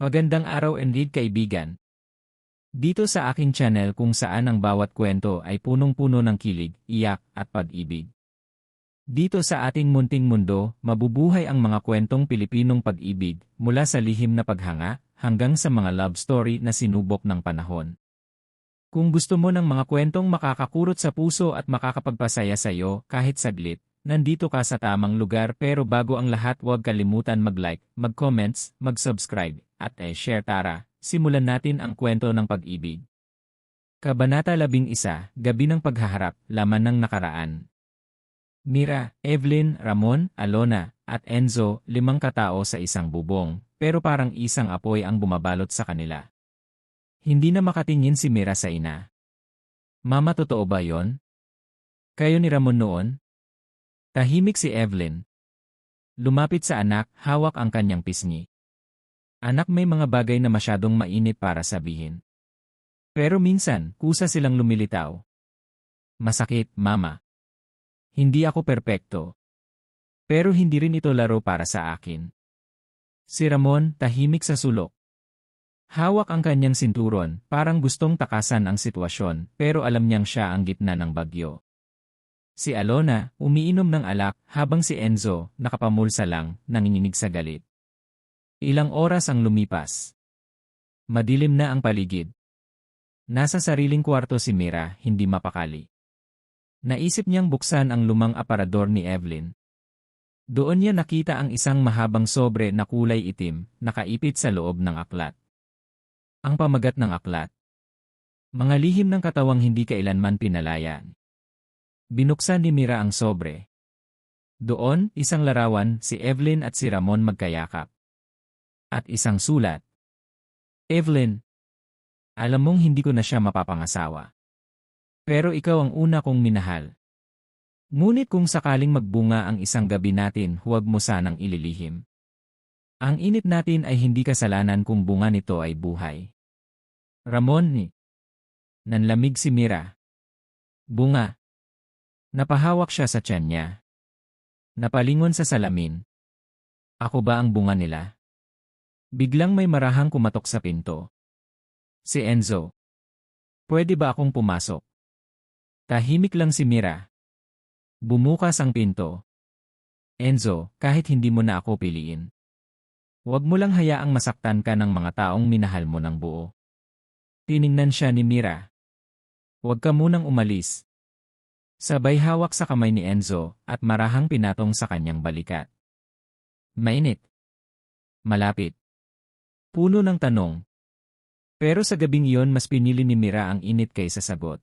Magandang araw indeed kaibigan. Dito sa aking channel kung saan ang bawat kwento ay punong-puno ng kilig, iyak, at pag-ibig. Dito sa ating munting mundo, mabubuhay ang mga kwentong Pilipinong pag-ibig, mula sa lihim na paghanga, hanggang sa mga love story na sinubok ng panahon. Kung gusto mo ng mga kwentong makakakurot sa puso at makakapagpasaya sa iyo kahit saglit, nandito ka sa tamang lugar pero bago ang lahat huwag kalimutan mag-like, mag-comments, mag-subscribe, at e-share tara, simulan natin ang kwento ng pag-ibig. Kabanata 11, Gabi ng Paghaharap, Laman ng Nakaraan. Mira, Evelyn, Ramon, Alona, at Enzo, limang katao sa isang bubong, pero parang isang apoy ang bumabalot sa kanila. Hindi na makatingin si Mira sa ina. Mama totoo ba yon? Kayo ni Ramon noon? Tahimik si Evelyn. Lumapit sa anak, hawak ang kanyang pisngi. Anak may mga bagay na masyadong mainit para sabihin. Pero minsan, kusa silang lumilitaw. Masakit, mama. Hindi ako perpekto. Pero hindi rin ito laro para sa akin. Si Ramon, tahimik sa sulok. Hawak ang kanyang sinturon, parang gustong takasan ang sitwasyon, pero alam niyang siya ang gitna ng bagyo. Si Alona, umiinom ng alak, habang si Enzo, nakapamulsa lang, nanginginig sa galit. Ilang oras ang lumipas. Madilim na ang paligid. Nasa sariling kwarto si Mira, hindi mapakali. Naisip niyang buksan ang lumang aparador ni Evelyn. Doon niya nakita ang isang mahabang sobre na kulay itim, nakaipit sa loob ng aklat. Ang pamagat ng aklat. Mga lihim ng katawang hindi kailanman pinalayan. Binuksan ni Mira ang sobre. Doon, isang larawan, si Evelyn at si Ramon magkayakap. At isang sulat. Evelyn, alam mong hindi ko na siya mapapangasawa. Pero ikaw ang una kong minahal. Ngunit kung sakaling magbunga ang isang gabi natin, huwag mo sanang ililihim. Ang init natin ay hindi kasalanan kung bunga nito ay buhay. Ramon ni. Nanlamig si Mira. Bunga. Napahawak siya sa tiyan niya. Napalingon sa salamin. Ako ba ang bunga nila? Biglang may marahang kumatok sa pinto. Si Enzo. Pwede ba akong pumasok? Tahimik lang si Mira. Bumukas ang pinto. Enzo, kahit hindi mo na ako piliin. Huwag mo lang hayaang masaktan ka ng mga taong minahal mo ng buo. Tiningnan siya ni Mira. Huwag ka munang umalis. Sabay hawak sa kamay ni Enzo at marahang pinatong sa kanyang balikat. Mainit. Malapit. Puno ng tanong. Pero sa gabing iyon mas pinili ni Mira ang init kaysa sagot.